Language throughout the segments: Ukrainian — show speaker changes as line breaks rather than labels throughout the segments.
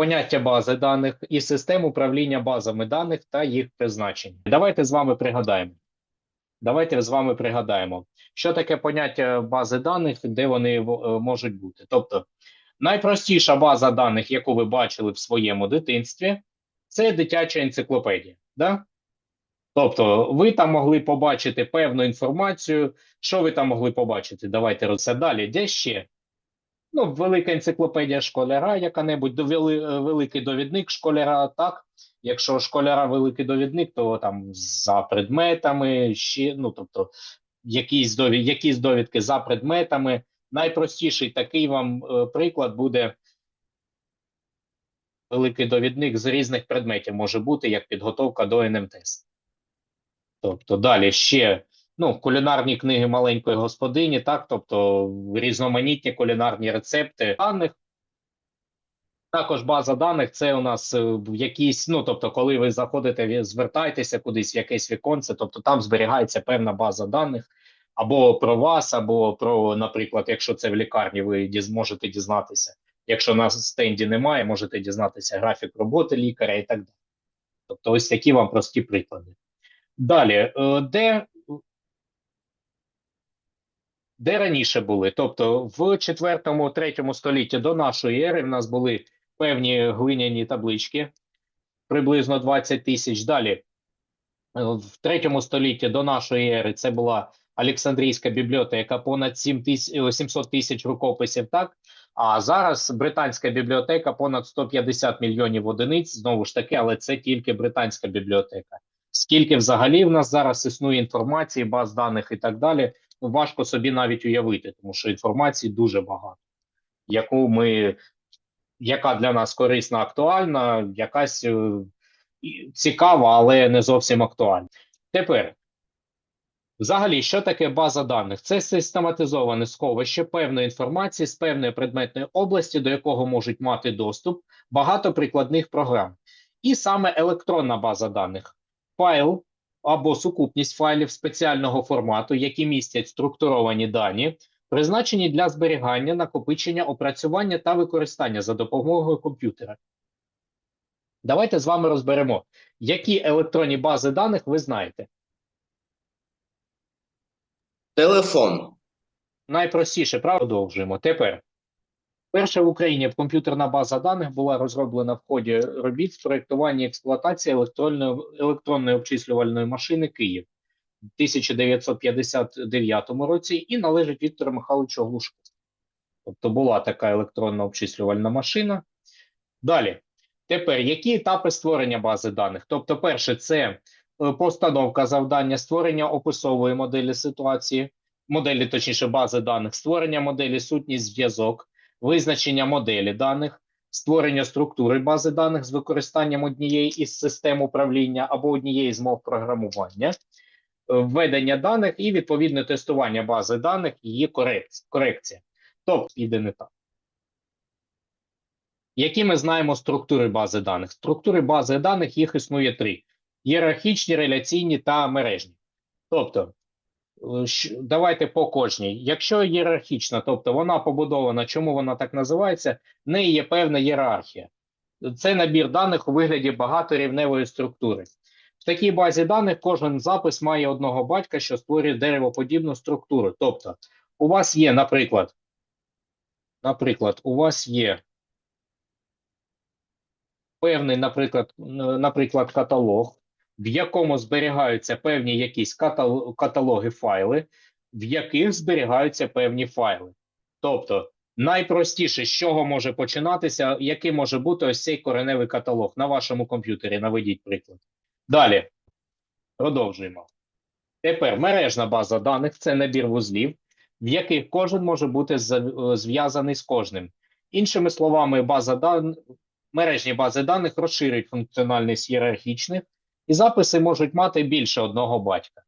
поняття бази даних і систем управління базами даних та їх призначення. Давайте з вами пригадаємо. Давайте з вами пригадаємо, що таке поняття бази даних, де вони е, можуть бути. Тобто, найпростіша база даних, яку ви бачили в своєму дитинстві, це дитяча енциклопедія. Да? Тобто, ви там могли побачити певну інформацію. Що ви там могли побачити? Давайте роз- далі. Де ще? Ну, велика енциклопедія школяра, яка-небудь е, великий довідник школяра, так. Якщо школяра великий довідник, то там за предметами, ще, ну, тобто, якісь, довід, якісь довідки за предметами. Найпростіший такий вам е, приклад буде великий довідник з різних предметів може бути, як підготовка до НМТС. Тобто далі ще ну, кулінарні книги маленької господині, так, тобто різноманітні кулінарні рецепти даних. Також база даних це у нас е, в якісь, ну тобто, коли ви заходите, звертаєтеся кудись в якесь віконце, тобто там зберігається певна база даних або про вас, або про, наприклад, якщо це в лікарні, ви діз- можете дізнатися. Якщо на стенді немає, можете дізнатися графік роботи лікаря і так далі. Тобто, ось такі вам прості приклади. Далі, е, де, де раніше були? Тобто в 4-3 столітті до нашої ери в нас були певні глиняні таблички, приблизно 20 тисяч. Далі, е, в 3 столітті до нашої ери це була Олександрійська бібліотека, понад 7 тис- е, 700 тисяч рукописів, так? А зараз британська бібліотека понад 150 мільйонів одиниць, знову ж таки, але це тільки британська бібліотека. Скільки взагалі в нас зараз існує інформації, баз даних і так далі, важко собі навіть уявити, тому що інформації дуже багато, яку ми, яка для нас корисна, актуальна, якась е, цікава, але не зовсім актуальна. Тепер, взагалі, що таке база даних? Це систематизоване сховище певної інформації з певної предметної області, до якого можуть мати доступ багато прикладних програм. І саме електронна база даних файл або сукупність файлів спеціального формату, які містять структуровані дані, призначені для зберігання, накопичення, опрацювання та використання за допомогою комп'ютера. Давайте з вами розберемо, які електронні бази даних ви знаєте.
Телефон.
Найпростіше, правда, продовжуємо. Тепер. Перша в Україні комп'ютерна база даних була розроблена в ході робіт з проєктування і експлуатації електронної, електронної обчислювальної машини Київ в 1959 році і належить Віктору Михайловичу Глушку. Тобто була така електронна обчислювальна машина. Далі. Тепер, які етапи створення бази даних? Тобто, перше, це е, постановка завдання, створення описової моделі ситуації, моделі, точніше, бази даних, створення моделі сутність зв'язок, визначення моделі даних, створення структури бази даних з використанням однієї із систем управління або однієї з мов програмування, введення даних і відповідне тестування бази даних, її корекція. Тобто, піде не так. Які ми знаємо структури бази даних? Структури бази даних їх існує три: ієрархічні, реляційні та мережні. Тобто, давайте по кожній. Якщо ієрархічна, тобто вона побудована, чому вона так називається, в неї є певна ієрархія. Це набір даних у вигляді багаторівневої структури. В такій базі даних кожен запис має одного батька, що створює деревоподібну структуру. Тобто, у вас є, наприклад, наприклад, у вас є певний, наприклад, наприклад, каталог, в якому зберігаються певні якісь катал- каталоги файли, в яких зберігаються певні файли. Тобто, найпростіше, з чого може починатися, який може бути ось цей кореневий каталог на вашому комп'ютері. Наведіть приклад. Далі. Продовжуємо. Тепер мережна база даних це набір вузлів, в яких кожен може бути зв'язаний з кожним. Іншими словами, база дан... мережні бази даних розширюють функціональність ієрархічних, і записи можуть мати більше одного батька.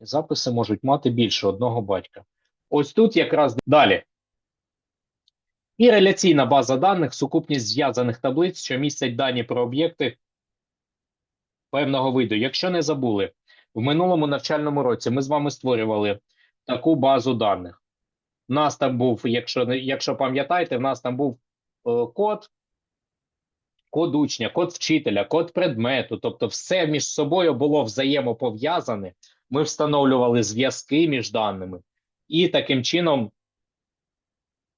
Записи можуть мати більше одного батька. Ось тут якраз далі. І реляційна база даних сукупність зв'язаних таблиць, що містять дані про об'єкти певного виду. Якщо не забули, в минулому навчальному році ми з вами створювали таку базу даних. У нас там був, якщо, якщо пам'ятаєте, в нас там був е, код, код учня, код вчителя, код предмету, тобто все між собою було взаємопов'язане. Ми встановлювали зв'язки між даними, і таким чином,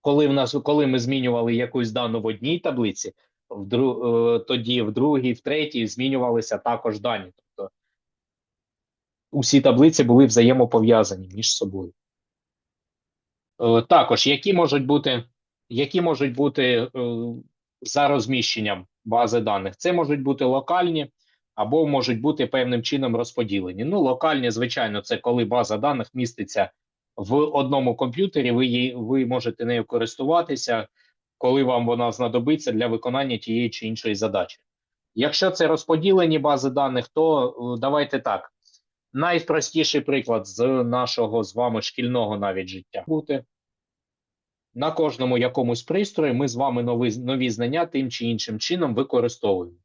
коли в нас, коли ми змінювали якусь дану в одній таблиці, в дру, е, тоді в другій, в третій змінювалися також дані. Тобто усі таблиці були взаємопов'язані між собою. Е, Також, які можуть бути, які можуть бути е, за розміщенням бази даних? Це можуть бути локальні або можуть бути певним чином розподілені. Ну, локальні, звичайно, це коли база даних міститься в одному комп'ютері, ви, її, ви можете нею користуватися, коли вам вона знадобиться для виконання тієї чи іншої задачі. Якщо це розподілені бази даних, то е, давайте так. Найпростіший приклад з нашого з вами шкільного навіть життя бути. На кожному якомусь пристрої ми з вами нові, нові знання тим чи іншим чином використовуємо.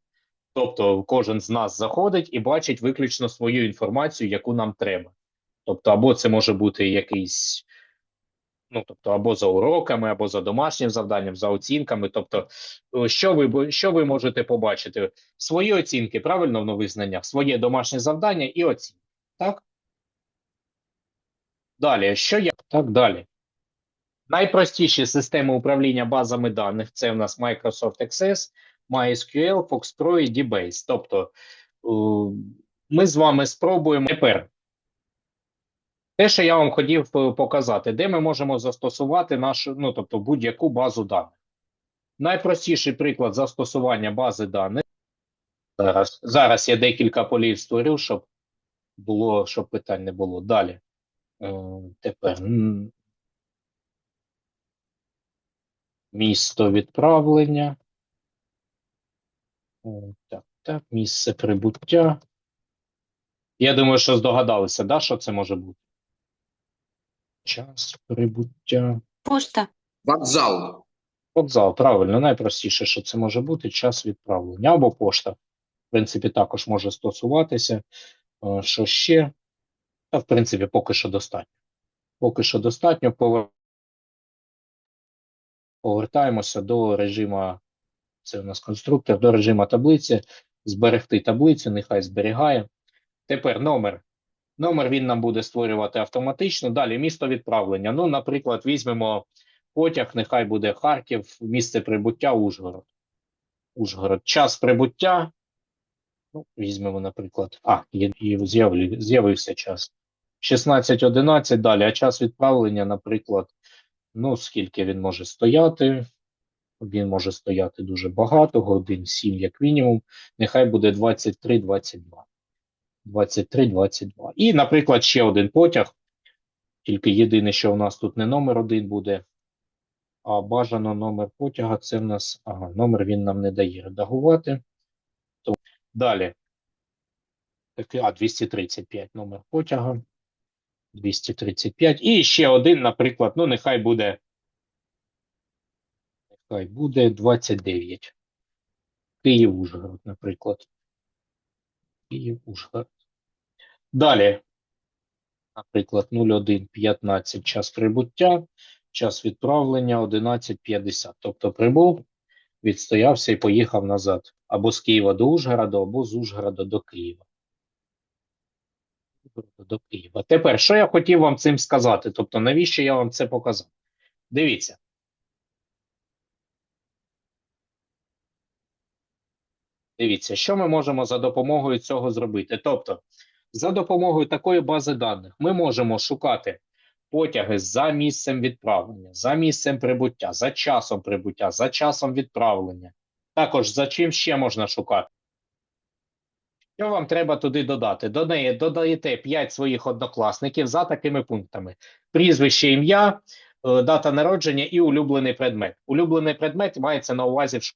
Тобто кожен з нас заходить і бачить виключно свою інформацію, яку нам треба. Тобто, або це може бути якийсь, ну тобто, або за уроками, або за домашнім завданням, за оцінками. Тобто, е, що ви, що ви можете побачити? Свої оцінки, правильно, в нових знаннях, своє домашнє завдання і оцінки. Так? Далі, що я? Так, далі. Найпростіші системи управління базами даних це у нас Microsoft Access, MySQL, FoxPro і DBase. Тобто, е, ми з вами спробуємо тепер. Те, що я вам хотів е, показати, де ми можемо застосувати нашу, ну, тобто будь-яку базу даних. Найпростіший приклад застосування бази даних. Зараз, зараз я декілька полів створю, щоб було, щоб питань не було. Далі. Е, тепер місто відправлення. О, Так, так, місце прибуття. Я думаю, що здогадалися, да, що це може бути? Час прибуття.
Пошта.
Вокзал.
Вокзал, правильно, найпростіше, що це може бути час відправлення або пошта. В принципі, також може стосуватися. Е, Що ще? Та, в принципі, поки що достатньо. Поки що достатньо. Повер- Повертаємося до режиму, це у нас конструктор, до режиму таблиці. Зберегти таблицю, нехай зберігає. Тепер номер. Номер він нам буде створювати автоматично. Далі місто відправлення. Ну, наприклад, візьмемо потяг, нехай буде Харків, місце прибуття Ужгород. Ужгород. Час прибуття. Ну, візьмемо, наприклад. А, з'явився час. 16.11 далі, а час відправлення, наприклад, ну, скільки він може стояти? Він може стояти дуже багато, годин 7 як мінімум. Нехай буде 23-22. 23-22. І, наприклад, ще один потяг. Тільки єдине, що у нас тут не номер один буде, а бажано номер потяга. Це в нас. Ага, номер він нам не дає редагувати. Далі. Такий, а, 235 номер потяга. 235. І ще один, наприклад, ну, нехай буде. Нехай буде 29. Київ Ужгород, наприклад. Київ Ужгород. Далі. Наприклад, 01.15 час прибуття, час відправлення 11.50. Тобто прибув, відстоявся і поїхав назад. Або з Києва до Ужгорода, або з Ужгорода до Києва. До Києва. Тепер, що я хотів вам цим сказати? Тобто, навіщо я вам це показав? Дивіться. Дивіться, що ми можемо за допомогою цього зробити. Тобто, за допомогою такої бази даних ми можемо шукати потяги за місцем відправлення, за місцем прибуття, за часом прибуття, за часом відправлення. Також за чим ще можна шукати. Що вам треба туди додати? До неї додаєте 5 своїх однокласників за такими пунктами: прізвище, ім'я, е, дата народження і улюблений предмет. Улюблений предмет мається на увазі в школі.